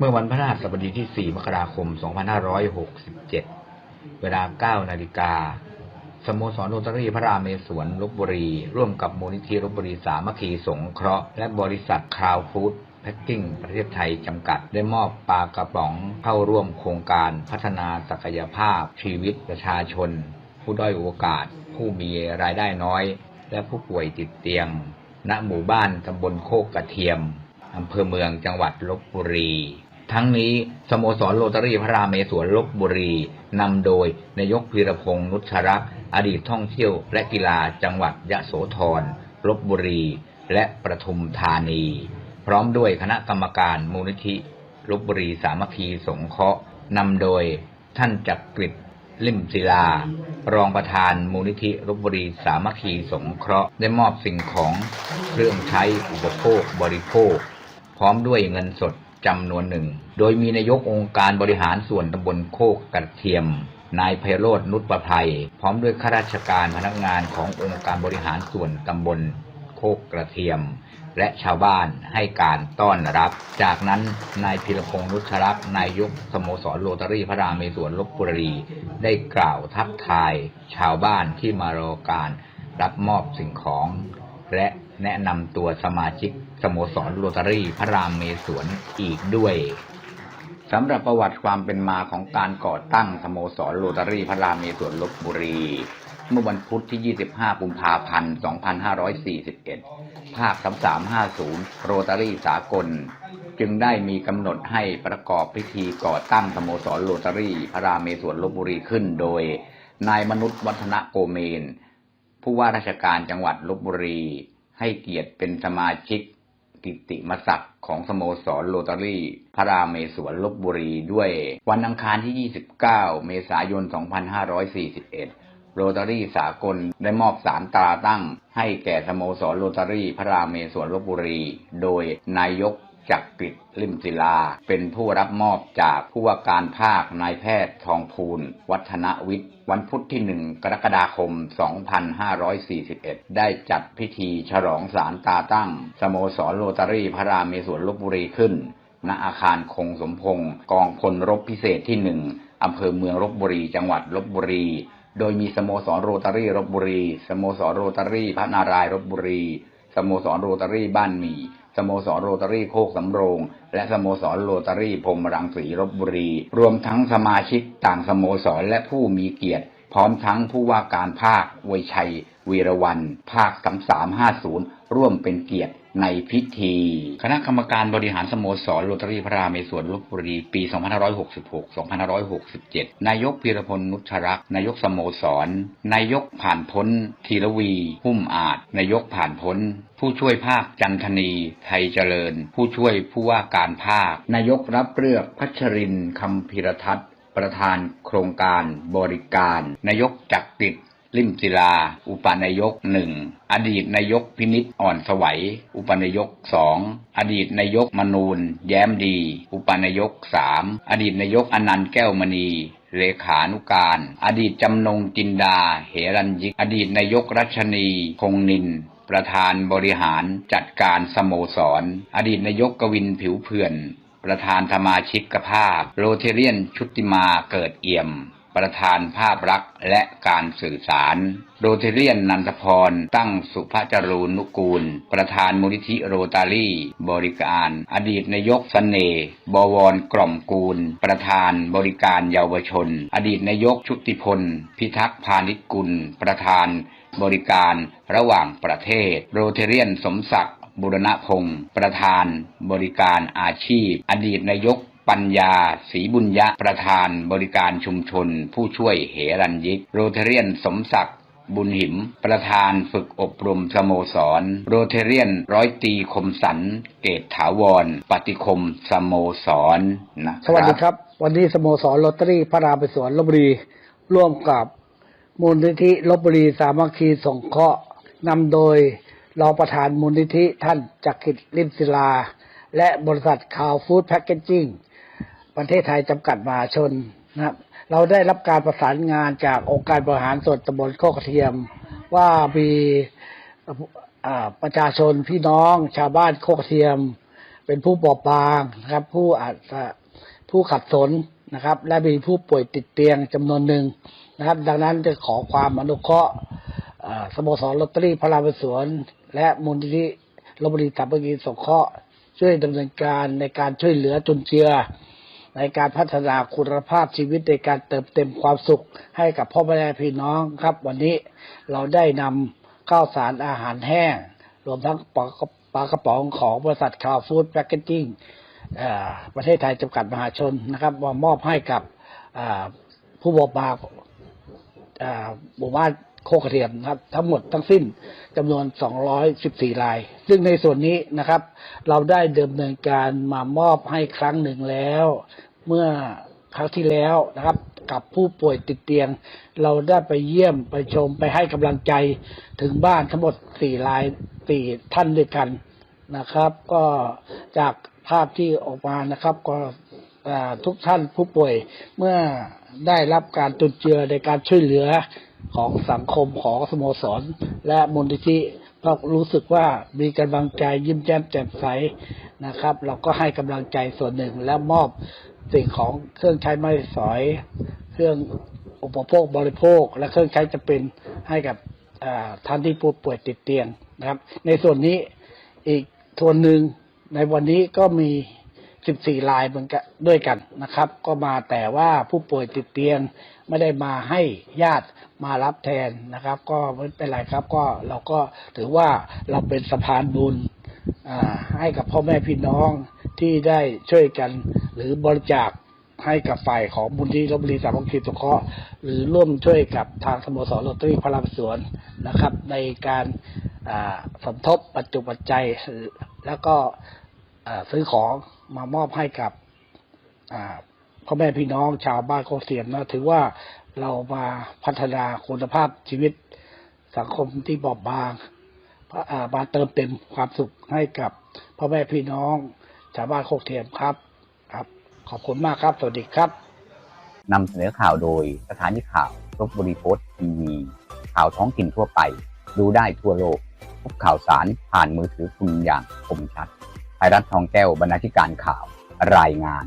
เมื่อวันพฤหัสบดีที่ 4 มกราคม 2567 เวลา 9 นาฬิกา สโมสรโรตารีพระรามเมศวรลบบุรี ร่วมกับมูลนิธิลบบุรีสามัคคีสงเคราะห์ และบริษัทคราวฟู้ดแพ็กกิ้งประเทศไทยจำกัด ได้มอบปลากระป๋องเข้าร่วมโครงการพัฒนาศักยภาพ ชีวิตประชาชน ผู้ด้อยโอกาส ผู้มีรายได้น้อย และผู้ป่วยติดเตียง ณ หมู่บ้านตำบลโคกกระเทียมอำเภอเมืองจังหวัดลบบุรี ทั้งนี้สโมสรโรตารี่พระรามเมศวรลบบุรีนำโดยนายกพีรพงษ์นุชรักษ์อดีตท่องเที่ยวและกีฬาจังหวัดยะโสธรลบบุรี และประทุมธานี พร้อมด้วยคณะกรรมการมูลนิธิลบบุรีสามัคคีสงเคราะห์นำโดยท่านจักกริดลิมศิลา รองประธานมูลนิธิลบบุรีสามัคคีสงเคราะห์ได้มอบสิ่งของเครื่องใช้อุปโภคบริโภค พร้อมด้วยเงินสด จำนวนหนึ่ง โดยมีนายกองค์การบริหารส่วนตำบลโคกกระเทียม นายไพโรธนุชประภัย พร้อมด้วยข้าราชการพนักงานขององค์การบริหารส่วนตำบลโคกกระเทียม และชาวบ้านให้การต้อนรับ จากนั้นนายพิรพงษ์นุชรักษ์นายกสโมสรโรตารี่พระรามเมศวรลบบุรีได้กล่าวทักทาย ชาวบ้านที่มารอการรับมอบสิ่งของ และแนะนำตัวสมาชิก สโมสรโรตารี่พระรามเมศวรอีกด้วยสำหรับประวัติความเป็นมาของการก่อตั้งสโมสรโรตารี่พระรามเมศวรลบบุรี เมื่อวันพุธที่ 25 กุมภาพันธ์ 2541 ภาค 3350 โรตารี่สากล จึงได้มีกำหนดให้ประกอบพิธีก่อตั้งสโมสรโรตารี่พระรามเมศวรลบบุรีขึ้นโดย นายมนุษย์วัฒนโกเมน ผู้ว่าราชการจังหวัดลบบุรี ให้เกียรติเป็นสมาชิก กิติมศักดิ์ของสโมสรโรตารี่พระรามเมศวรลบบุรีด้วยวันอังคารที่ 29 เมษายน 2541 โรตารี่สากลได้มอบสารตราตั้ง ให้แก่สโมสรโรตารี่พระรามเมศวรลบบุรี โดยนายก จักรกฤษลิมศิลา เป็นผู้รับมอบจากผู้ว่าการภาคนายแพทย์ทองพูลวัฒนวิทย์ วันพุธที่1กรกฎาคม 2541 ได้จัดพิธีฉลองสารตาตั้ง สโมสรโรตารี่พระรามเมศวรลบบุรีขึ้น ณอาคารคงสมพงศ์กองพลรบพิเศษที่หนึ่งอำเภอเมืองลบบุรี จังหวัดลบบุรี โดยมีสโมสรโรตารี่ลบบุรี สโมสรโรตารี่พระนารายณ์ลบบุรี สโมสรโรตารี่บ้านมีสโมสรโรตารี่โคกสำโรง และสโมสรโรตารี่พรมรังสีรบบุรี รวมทั้งสมาชิกต่างสโมสรและผู้มีเกียรติ พร้อมทั้งผู้ว่าการภาควยชัยวีรวัน ภาคสามสามห้าศูนย์ร่วมเป็นเกียรติ ในพิธี คณะกรรมการบริหารสโมสรโรตารี่พระรามเมศวรลบบุรีปี 2566-2567 นายกพีรพลนุชรักษ์นายกสโมสร นายกผ่านพ้น ธีรวีหุ้มอาจ นายกผ่านพ้น ผู้ช่วยภาคจันทนี ไทยเจริญ ผู้ช่วยผู้ว่าการภาค นายกรับเลือกพัชรินคำพิรทัศน์ประธานโครงการบริการ นายกจักริด ลิมศิลา อุปนายกหนึ่งอดีตนายกพินิษอ่อนสวัย อุปนายกสองอดีตนายกมนูนแย้มดี อุปนายกสามอดีตนายกอนันต์แก้วมณีเลขานุการ อดีตจำนงจินดา เหรัญยิก อดีตนายกรัชนี คงนิน ประธานบริหารจัดการสโมสร อดีตนายกกวินผิวเพื่อน ประธานสมาชิกภาพ โรเทเรียนชุติมาเกิดเอี่ยม ประธานภาพลักษณ์และการสื่อสาร โรเทเรียนนันทพร ตั้งสุภาจรูนุกูล ประธานมูลนิธิโรตารี่ บริการ อดีตนายกสเสน่ห์บวรกล่อมกูล ประธานบริการเยาวชน อดีตนายกชุติพล พิทักษ์พาณิชกุล ประธาน บริการระหว่างประเทศ โรเทเรียนสมศักดิ์บุรณพงศ์ประธาน บริการอาชีพ อดีตนายก ปัญญาศรีบุญยะประธานบริการชุมชน ผู้ช่วยเหรัญยิก โรเทเรียนสมศักดิ์บุญหิม ประธานฝึกอบรมสโมสร โรเทเรียนร้อยตีคมสัน เกตถาวร ปฏิคมสโมสรนะสวัสดีครับ วันนี้สโมสรลอตเตอรี่พระรามไปสวนลบบุรี ร่วมกับมูลนิธิลบบุรีสามัคคีสงเคราะห์นำโดยรองประธานมูลนิธิท่านจักริดลิมศิลา และบริษัทข่าวฟู้ดแพคเกจจิ้ง ประเทศไทยจำกัดมหาชนนะครับ เราได้รับการประสานงานจากองค์การบริหารส่วนตำบลโคกระเทียม ว่ามีประชาชนพี่น้องชาวบ้านโคกเทียม เป็นผู้บอบบางนะครับ ผู้อาจจะผู้ขัดสนนะครับ และมีผู้ป่วยติดเตียงจำนวนหนึ่งนะครับ ดังนั้นจะขอความอนุเคราะห์สโมสรลอตเตอรี่พระรามสวน และมูลนิธิลบบุรีสามัคคีสงเคราะห์ช่วยดำเนินการในการช่วยเหลือจุนเจือ ในการพัฒนาคุณภาพชีวิตในการเติมเต็มความสุขให้กับพ่อแม่พี่น้องครับ วันนี้เราได้นำข้าวสารอาหารแห้ง รวมทั้งปลากระปากระป๋องของบริษัทคาวฟู้ดแพคเกจจิ้งประเทศไทยจำกัดมหาชนนะครับมามอบให้กับผู้บอบบาหมู่บ้าน โคกระเทียมนะครับทั้งหมดทั้งสิ้นจำนวน 214 ราย ซึ่งในส่วนนี้นะครับ เราได้ดำเนินการมามอบให้ครั้งหนึ่งแล้ว เมื่อครั้งที่แล้วนะครับกับผู้ป่วยติดเตียง เราได้ไปเยี่ยมไปชมไปให้กำลังใจถึงบ้านทั้งหมดสี่รายสี่ท่านด้วยกันนะครับ ก็จากภาพที่ออกมานะครับ ก็ทุกท่านผู้ป่วยเมื่อได้รับการจุนเจือในการช่วยเหลือ ของสังคมของสโมสร และมูลนิธิก็รู้สึกว่ามีกำลังใจยิ้มแย้มแจ่มใสนะครับ เราก็ให้กำลังใจส่วนหนึ่งและมอบสิ่งของเครื่องใช้ไม้สอย เครื่องอุปโภคบริโภค และเครื่องใช้จะเป็นให้กับท่านที่ผู้ป่วยติดเตียงนะครับ ในส่วนนี้อีกส่วนหนึ่งในวันนี้ก็มี 14รายเหมือนกันด้วยกันนะครับ ก็มาแต่ว่าผู้ป่วยติดเตียงไม่ได้มาให้ญาติมารับแทนนะครับ ก็ไม่เป็นไรครับก็เราก็ถือว่าเราเป็นสะพานบุญให้กับพ่อแม่พี่น้องที่ได้ช่วยกันหรือบริจาคให้กับฝ่ายของบุญที่ลบบุรีสามัคคีสงเคราะห์หรือร่วมช่วยกับทางสโมสรโรตารี่พระรามสวนนะครับ ในการสมทบปัจจุปัจจัยแล้วก็ ซื้อของมามอบให้กับพ่อแม่พี่น้องชาวบ้านโคกเสียมนะถือว่าเรามาพัฒนาคุณภาพชีวิตสังคมที่บอบบางมาเติมเต็มความสุขให้กับพ่อแม่พี่น้องชาวบ้านโคกเทียมครับครับ ขอบคุณมากครับ สวัสดีครับนำเสนอข่าวโดยสถานีข่าวลบบุรีโพสต์ทีวีข่าวท้องถิ่นทั่วไป ดูได้ทั่วโลกทุกข่าวสารผ่านมือถือคุณอย่างคมชัด ไทยรัฐทองแก้วบรรณาธิการข่าวรายงาน